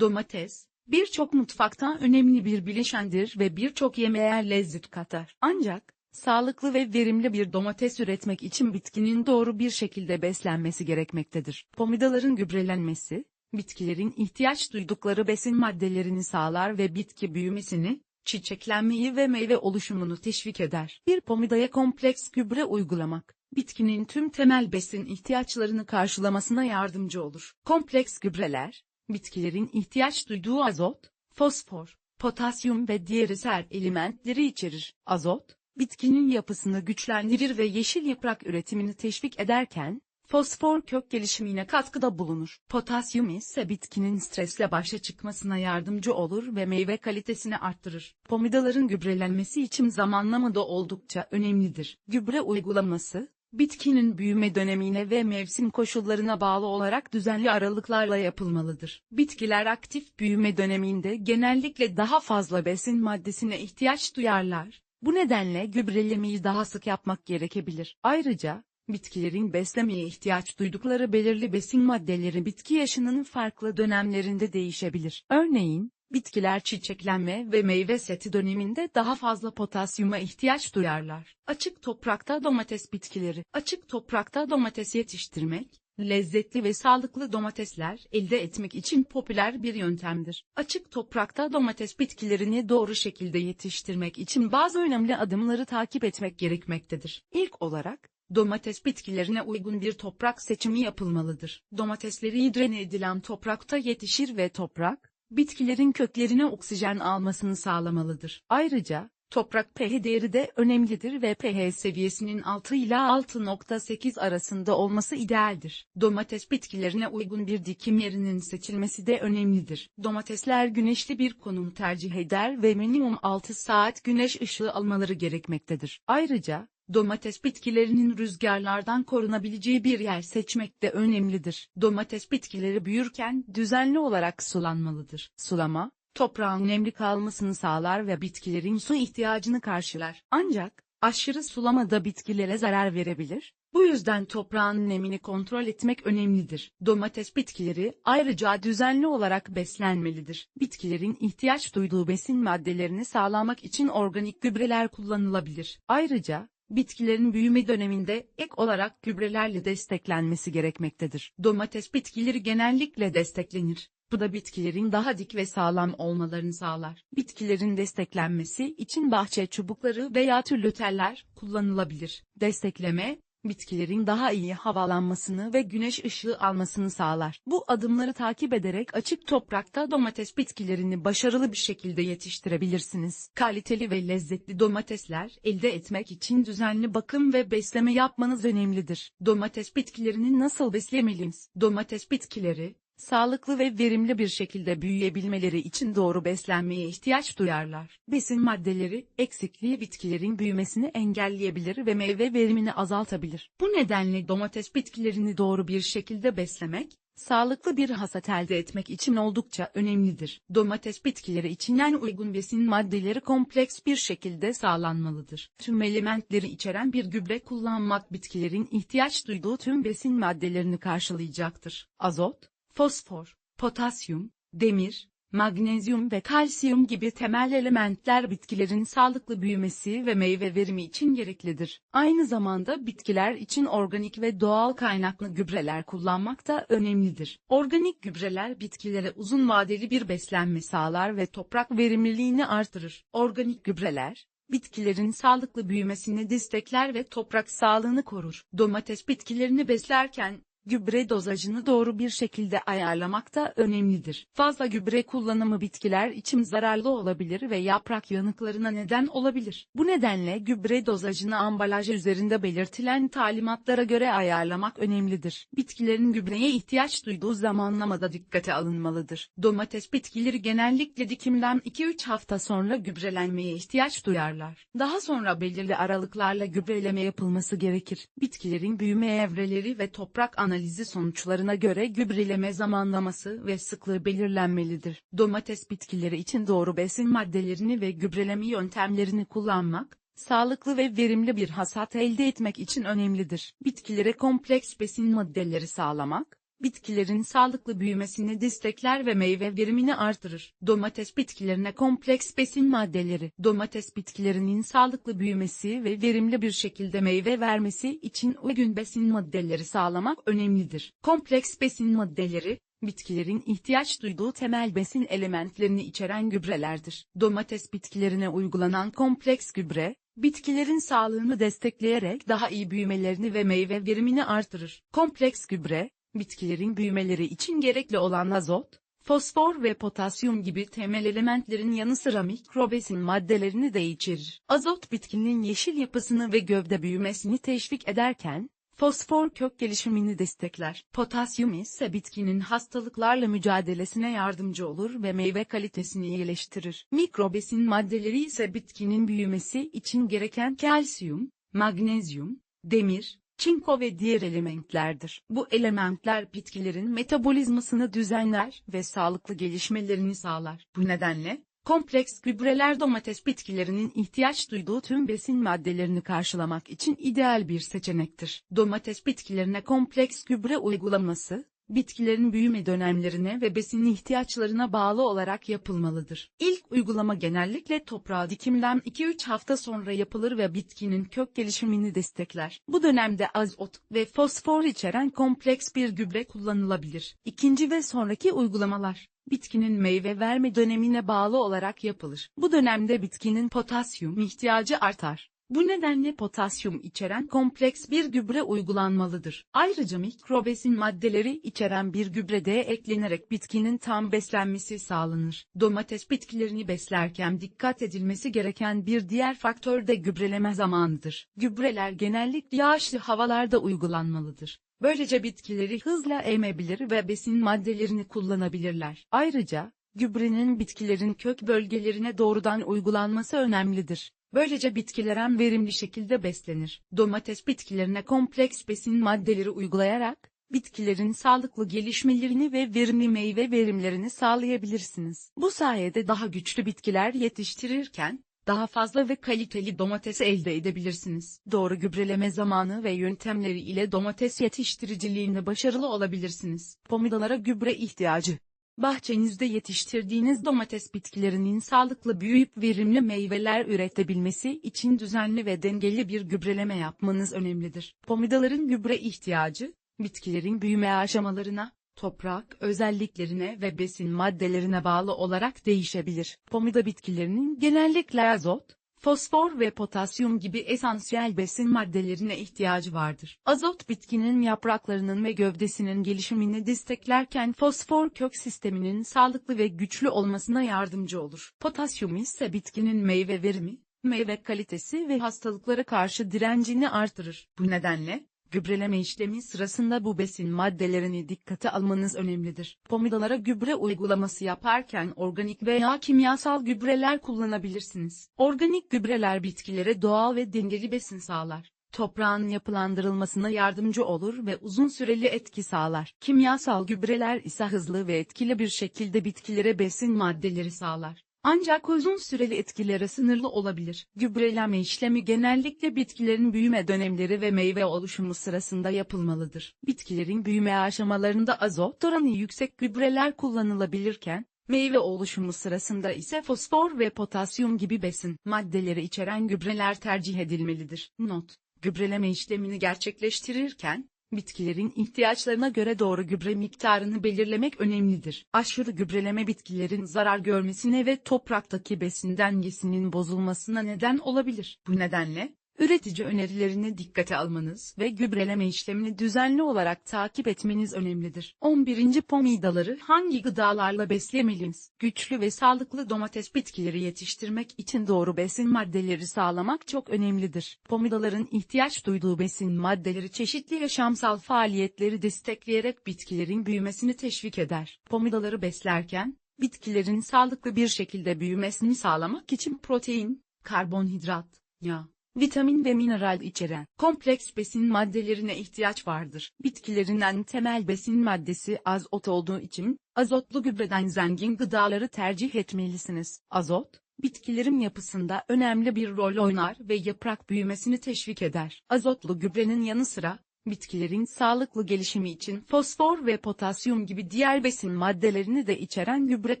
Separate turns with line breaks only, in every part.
Domates, birçok mutfakta önemli bir bileşendir ve birçok yemeğe lezzet katar. Ancak, sağlıklı ve verimli bir domates üretmek için bitkinin doğru bir şekilde beslenmesi gerekmektedir. Pomidaların gübrelenmesi, bitkilerin ihtiyaç duydukları besin maddelerini sağlar ve bitki büyümesini, çiçeklenmeyi ve meyve oluşumunu teşvik eder. Bir pomidaya kompleks gübre uygulamak, bitkinin tüm temel besin ihtiyaçlarını karşılamasına yardımcı olur. Kompleks gübreler, bitkilerin ihtiyaç duyduğu azot, fosfor, potasyum ve diğer eser elementleri içerir. Azot, bitkinin yapısını güçlendirir ve yeşil yaprak üretimini teşvik ederken, Fosfor kök gelişimine katkıda bulunur. Potasyum ise bitkinin stresle başa çıkmasına yardımcı olur ve meyve kalitesini arttırır. Pomidaların gübrelenmesi için zamanlama da oldukça önemlidir. Gübre uygulaması, bitkinin büyüme dönemine ve mevsim koşullarına bağlı olarak düzenli aralıklarla yapılmalıdır. Bitkiler aktif büyüme döneminde genellikle daha fazla besin maddesine ihtiyaç duyarlar. Bu nedenle gübrelemeyi daha sık yapmak gerekebilir. Ayrıca, Bitkilerin beslemeye ihtiyaç duydukları belirli besin maddeleri bitki yaşının farklı dönemlerinde değişebilir. Örneğin, bitkiler çiçeklenme ve meyve seti döneminde daha fazla potasyuma ihtiyaç duyarlar. Açık toprakta domates bitkileri Açık toprakta domates yetiştirmek, lezzetli ve sağlıklı domatesler elde etmek için popüler bir yöntemdir. Açık toprakta domates bitkilerini doğru şekilde yetiştirmek için bazı önemli adımları takip etmek gerekmektedir. İlk olarak, Domates bitkilerine uygun bir toprak seçimi yapılmalıdır. Domatesleri drene edilen toprakta yetişir ve toprak, bitkilerin köklerine oksijen almasını sağlamalıdır. Ayrıca, toprak pH değeri de önemlidir ve pH seviyesinin 6 ila 6.8 arasında olması idealdir. Domates bitkilerine uygun bir dikim yerinin seçilmesi de önemlidir. Domatesler güneşli bir konum tercih eder ve minimum 6 saat güneş ışığı almaları gerekmektedir. Ayrıca, Domates bitkilerinin rüzgarlardan korunabileceği bir yer seçmek de önemlidir. Domates bitkileri büyürken düzenli olarak sulanmalıdır. Sulama, toprağın nemli kalmasını sağlar ve bitkilerin su ihtiyacını karşılar. Ancak, aşırı sulama da bitkilere zarar verebilir. Bu yüzden toprağın nemini kontrol etmek önemlidir. Domates bitkileri ayrıca düzenli olarak beslenmelidir. Bitkilerin ihtiyaç duyduğu besin maddelerini sağlamak için organik gübreler kullanılabilir. Ayrıca, bitkilerin büyüme döneminde ek olarak gübrelerle desteklenmesi gerekmektedir. Domates bitkileri genellikle desteklenir. Bu da bitkilerin daha dik ve sağlam olmalarını sağlar. Bitkilerin desteklenmesi için bahçe çubukları veya türlü teller kullanılabilir. Destekleme, bitkilerin daha iyi havalanmasını ve güneş ışığı almasını sağlar. Bu adımları takip ederek açık toprakta domates bitkilerini başarılı bir şekilde yetiştirebilirsiniz. Kaliteli ve lezzetli domatesler elde etmek için düzenli bakım ve besleme yapmanız önemlidir. Domates bitkilerini nasıl beslemeliyiz? Domates bitkileri, Sağlıklı ve verimli bir şekilde büyüyebilmeleri için doğru beslenmeye ihtiyaç duyarlar. Besin maddeleri, eksikliği bitkilerin büyümesini engelleyebilir ve meyve verimini azaltabilir. Bu nedenle domates bitkilerini doğru bir şekilde beslemek, sağlıklı bir hasat elde etmek için oldukça önemlidir. Domates bitkileri için en uygun besin maddeleri kompleks bir şekilde sağlanmalıdır. Tüm elementleri içeren bir gübre kullanmak bitkilerin ihtiyaç duyduğu tüm besin maddelerini karşılayacaktır. Azot, fosfor, potasyum, demir, magnezyum ve kalsiyum gibi temel elementler bitkilerin sağlıklı büyümesi ve meyve verimi için gereklidir. Aynı zamanda bitkiler için organik ve doğal kaynaklı gübreler kullanmak da önemlidir. Organik gübreler bitkilere uzun vadeli bir beslenme sağlar ve toprak verimliliğini artırır. Organik gübreler, bitkilerin sağlıklı büyümesini destekler ve toprak sağlığını korur. Domates bitkilerini beslerken, gübre dozajını doğru bir şekilde ayarlamak da önemlidir. Fazla gübre kullanımı bitkiler için zararlı olabilir ve yaprak yanıklarına neden olabilir. Bu nedenle gübre dozajını ambalaj üzerinde belirtilen talimatlara göre ayarlamak önemlidir. Bitkilerin gübreye ihtiyaç duyduğu zamanlamada dikkate alınmalıdır. Domates bitkileri genellikle dikimden 2-3 hafta sonra gübrelenmeye ihtiyaç duyarlar. Daha sonra belirli aralıklarla gübreleme yapılması gerekir. Bitkilerin büyüme evreleri ve toprak analizi analizi sonuçlarına göre gübreleme zamanlaması ve sıklığı belirlenmelidir. Domates bitkileri için doğru besin maddelerini ve gübreleme yöntemlerini kullanmak, sağlıklı ve verimli bir hasat elde etmek için önemlidir. Bitkilere kompleks besin maddeleri sağlamak, bitkilerin sağlıklı büyümesini destekler ve meyve verimini artırır. Domates bitkilerine kompleks besin maddeleri. Domates bitkilerinin sağlıklı büyümesi ve verimli bir şekilde meyve vermesi için uygun besin maddeleri sağlamak önemlidir. Kompleks besin maddeleri, bitkilerin ihtiyaç duyduğu temel besin elementlerini içeren gübrelerdir. Domates bitkilerine uygulanan kompleks gübre, bitkilerin sağlığını destekleyerek daha iyi büyümelerini ve meyve verimini artırır. Kompleks gübre, bitkilerin büyümeleri için gerekli olan azot, fosfor ve potasyum gibi temel elementlerin yanı sıra mikrobesin maddelerini de içerir. Azot bitkinin yeşil yapısını ve gövde büyümesini teşvik ederken, Fosfor kök gelişimini destekler. Potasyum ise bitkinin hastalıklarla mücadelesine yardımcı olur ve meyve kalitesini iyileştirir. Mikrobesin maddeleri ise bitkinin büyümesi için gereken kalsiyum, magnezyum, demir, çinko ve diğer elementlerdir. Bu elementler bitkilerin metabolizmasını düzenler ve sağlıklı gelişmelerini sağlar. Bu nedenle, Kompleks gübreler domates bitkilerinin ihtiyaç duyduğu tüm besin maddelerini karşılamak için ideal bir seçenektir. Domates bitkilerine kompleks gübre uygulaması, bitkilerin büyüme dönemlerine ve besin ihtiyaçlarına bağlı olarak yapılmalıdır. İlk uygulama genellikle toprağa dikimden 2-3 hafta sonra yapılır ve bitkinin kök gelişimini destekler. Bu dönemde azot ve fosfor içeren kompleks bir gübre kullanılabilir. İkinci ve sonraki uygulamalar bitkinin meyve verme dönemine bağlı olarak yapılır. Bu dönemde bitkinin potasyum ihtiyacı artar. Bu nedenle potasyum içeren kompleks bir gübre uygulanmalıdır. Ayrıca mikrobesin maddeleri içeren bir gübre de eklenerek bitkinin tam beslenmesi sağlanır. Domates bitkilerini beslerken dikkat edilmesi gereken bir diğer faktör de gübreleme zamanıdır. Gübreler genellikle yağışlı havalarda uygulanmalıdır. Böylece bitkileri hızla emebilir ve besin maddelerini kullanabilirler. Ayrıca, gübrenin bitkilerin kök bölgelerine doğrudan uygulanması önemlidir. Böylece bitkiler hem verimli şekilde beslenir. Domates bitkilerine kompleks besin maddeleri uygulayarak, bitkilerin sağlıklı gelişmelerini ve verimli meyve verimlerini sağlayabilirsiniz. Bu sayede daha güçlü bitkiler yetiştirirken, daha fazla ve kaliteli domates elde edebilirsiniz. Doğru gübreleme zamanı ve yöntemleri ile domates yetiştiriciliğinde başarılı olabilirsiniz. Pomidolara gübre ihtiyacı Bahçenizde yetiştirdiğiniz domates bitkilerinin sağlıklı büyüyüp verimli meyveler üretebilmesi için düzenli ve dengeli bir gübreleme yapmanız önemlidir. Pomidoların gübre ihtiyacı, bitkilerin büyüme aşamalarına, toprak özelliklerine ve besin maddelerine bağlı olarak değişebilir. Pomida bitkilerinin genellikle azot, fosfor ve potasyum gibi esansiyel besin maddelerine ihtiyacı vardır. Azot bitkinin yapraklarının ve gövdesinin gelişimini desteklerken fosfor kök sisteminin sağlıklı ve güçlü olmasına yardımcı olur. Potasyum ise bitkinin meyve verimi, meyve kalitesi ve hastalıklara karşı direncini artırır. Bu nedenle, Gübreleme işlemi sırasında bu besin maddelerini dikkate almanız önemlidir. Pomidolara gübre uygulaması yaparken organik veya kimyasal gübreler kullanabilirsiniz. Organik gübreler bitkilere doğal ve dengeli besin sağlar. Toprağın yapılandırılmasına yardımcı olur ve uzun süreli etki sağlar. Kimyasal gübreler ise hızlı ve etkili bir şekilde bitkilere besin maddeleri sağlar. Ancak uzun süreli etkileri sınırlı olabilir. Gübreleme işlemi genellikle bitkilerin büyüme dönemleri ve meyve oluşumu sırasında yapılmalıdır. Bitkilerin büyüme aşamalarında azot oranı yüksek gübreler kullanılabilirken, meyve oluşumu sırasında ise fosfor ve potasyum gibi besin maddeleri içeren gübreler tercih edilmelidir. Not: Gübreleme işlemini gerçekleştirirken, Bitkilerin ihtiyaçlarına göre doğru gübre miktarını belirlemek önemlidir. Aşırı gübreleme bitkilerin zarar görmesine ve topraktaki besin dengesinin bozulmasına neden olabilir. Bu nedenle, Üretici önerilerini dikkate almanız ve gübreleme işlemini düzenli olarak takip etmeniz önemlidir. 11. Pomidaları hangi gıdalarla beslemeliyiz? Güçlü ve sağlıklı domates bitkileri yetiştirmek için doğru besin maddeleri sağlamak çok önemlidir. Pomidaların ihtiyaç duyduğu besin maddeleri çeşitli yaşamsal faaliyetleri destekleyerek bitkilerin büyümesini teşvik eder. Pomidaları beslerken, bitkilerin sağlıklı bir şekilde büyümesini sağlamak için protein, karbonhidrat, yağ, vitamin ve mineral içeren kompleks besin maddelerine ihtiyaç vardır. Bitkilerinden temel besin maddesi azot olduğu için, azotlu gübreden zengin gıdaları tercih etmelisiniz. Azot, bitkilerin yapısında önemli bir rol oynar ve yaprak büyümesini teşvik eder. Azotlu gübrenin yanı sıra, bitkilerin sağlıklı gelişimi için fosfor ve potasyum gibi diğer besin maddelerini de içeren gübre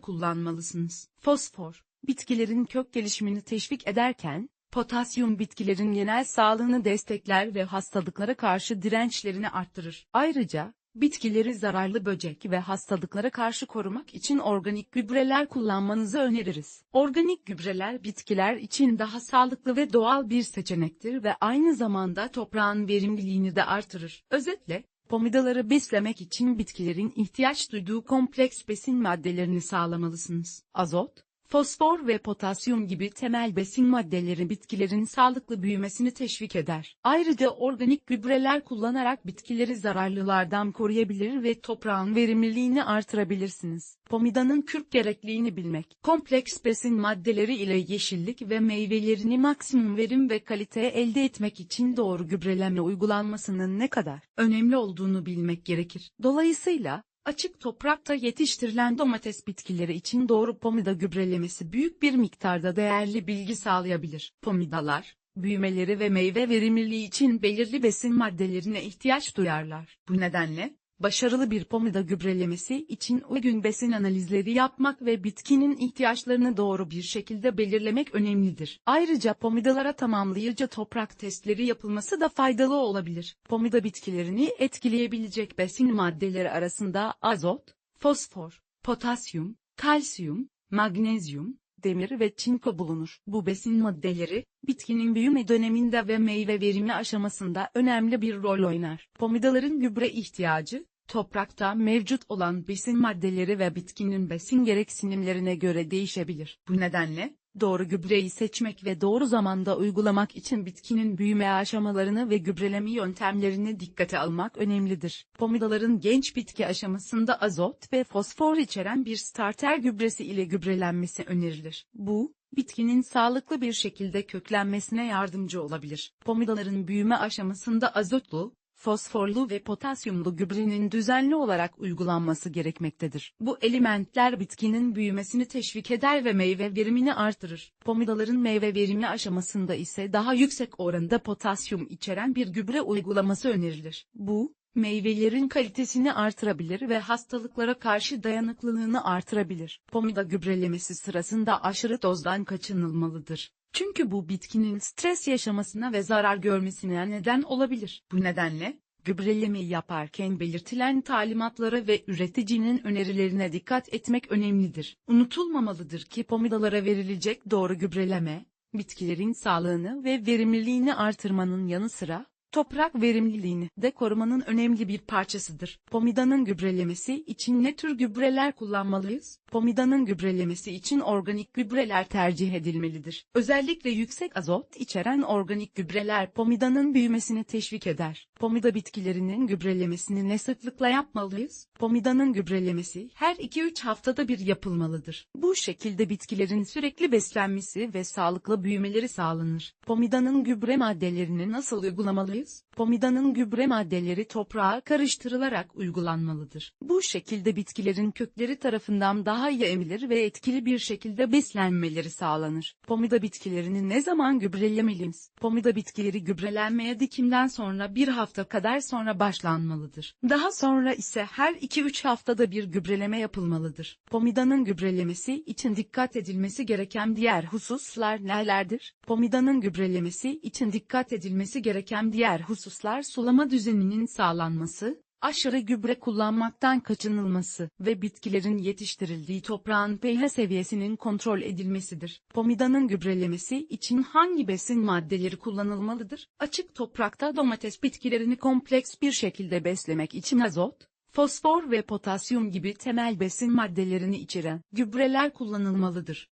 kullanmalısınız. Fosfor, bitkilerin kök gelişimini teşvik ederken, potasyum bitkilerin genel sağlığını destekler ve hastalıklara karşı dirençlerini arttırır. Ayrıca, bitkileri zararlı böcek ve hastalıklara karşı korumak için organik gübreler kullanmanızı öneririz. Organik gübreler bitkiler için daha sağlıklı ve doğal bir seçenektir ve aynı zamanda toprağın verimliliğini de artırır. Özetle, Pomidaları beslemek için bitkilerin ihtiyaç duyduğu kompleks besin maddelerini sağlamalısınız. Azot, fosfor ve potasyum gibi temel besin maddeleri bitkilerin sağlıklı büyümesini teşvik eder. Ayrıca organik gübreler kullanarak bitkileri zararlılardan koruyabilir ve toprağın verimliliğini artırabilirsiniz. Pomidanın kürk gerekliliğini bilmek, kompleks besin maddeleri ile yeşillik ve meyvelerini maksimum verim ve kalite elde etmek için doğru gübreleme uygulanmasının ne kadar önemli olduğunu bilmek gerekir. Dolayısıyla, Açık toprakta yetiştirilen domates bitkileri için doğru pomida gübrelemesi büyük bir miktarda değerli bilgi sağlayabilir. Pomidalar, büyümeleri ve meyve verimliliği için belirli besin maddelerine ihtiyaç duyarlar. Bu nedenle, başarılı bir pomida gübrelemesi için uygun besin analizleri yapmak ve bitkinin ihtiyaçlarını doğru bir şekilde belirlemek önemlidir. Ayrıca pomidalara tamamlayıcı toprak testleri yapılması da faydalı olabilir. Pomida bitkilerini etkileyebilecek besin maddeleri arasında azot, fosfor, potasyum, kalsiyum, magnezyum, demir ve çinko bulunur. Bu besin maddeleri, bitkinin büyüme döneminde ve meyve verimi aşamasında önemli bir rol oynar. Pomidaların gübre ihtiyacı, toprakta mevcut olan besin maddeleri ve bitkinin besin gereksinimlerine göre değişebilir. Bu nedenle, doğru gübreyi seçmek ve doğru zamanda uygulamak için bitkinin büyüme aşamalarını ve gübreleme yöntemlerini dikkate almak önemlidir. Pomidaların genç bitki aşamasında azot ve fosfor içeren bir starter gübresi ile gübrelenmesi önerilir. Bu, bitkinin sağlıklı bir şekilde köklenmesine yardımcı olabilir. Pomidaların büyüme aşamasında azotlu, fosforlu ve potasyumlu gübrenin düzenli olarak uygulanması gerekmektedir. Bu elementler bitkinin büyümesini teşvik eder ve meyve verimini artırır. Pomidaların meyve verimi aşamasında ise daha yüksek oranda potasyum içeren bir gübre uygulaması önerilir. Bu, meyvelerin kalitesini artırabilir ve hastalıklara karşı dayanıklılığını artırabilir. Pomida gübrelemesi sırasında aşırı dozdan kaçınılmalıdır. Çünkü bu bitkinin stres yaşamasına ve zarar görmesine neden olabilir. Bu nedenle, gübrelemeyi yaparken belirtilen talimatlara ve üreticinin önerilerine dikkat etmek önemlidir. Unutulmamalıdır ki pomidalara verilecek doğru gübreleme, bitkilerin sağlığını ve verimliliğini artırmanın yanı sıra, toprak verimliliğini de korumanın önemli bir parçasıdır. Pomidanın gübrelemesi için ne tür gübreler kullanmalıyız? Pomidanın gübrelemesi için organik gübreler tercih edilmelidir. Özellikle yüksek azot içeren organik gübreler pomidanın büyümesini teşvik eder. Pomida bitkilerinin gübrelemesini ne sıklıkla yapmalıyız? Pomidanın gübrelemesi her 2-3 haftada bir yapılmalıdır. Bu şekilde bitkilerin sürekli beslenmesi ve sağlıklı büyümeleri sağlanır. Pomidanın gübre maddelerini nasıl uygulamalıyız? Pomidanın gübre maddeleri toprağa karıştırılarak uygulanmalıdır. Bu şekilde bitkilerin kökleri tarafından daha iyi emilir ve etkili bir şekilde beslenmeleri sağlanır. Pomida bitkilerini ne zaman gübrelemeliyiz? Pomida bitkileri gübrelenmeye dikimden sonra bir hafta kadar sonra başlanmalıdır. Daha sonra ise her 2-3 haftada bir gübreleme yapılmalıdır. Pomidanın gübrelemesi için dikkat edilmesi gereken diğer hususlar nelerdir? Pomidanın gübrelemesi için dikkat edilmesi gereken diğer hususlar sulama düzeninin sağlanması, aşırı gübre kullanmaktan kaçınılması ve bitkilerin yetiştirildiği toprağın pH seviyesinin kontrol edilmesidir. Pomidanın gübrelemesi için hangi besin maddeleri kullanılmalıdır? Açık toprakta domates bitkilerini kompleks bir şekilde beslemek için azot, fosfor ve potasyum gibi temel besin maddelerini içeren gübreler kullanılmalıdır.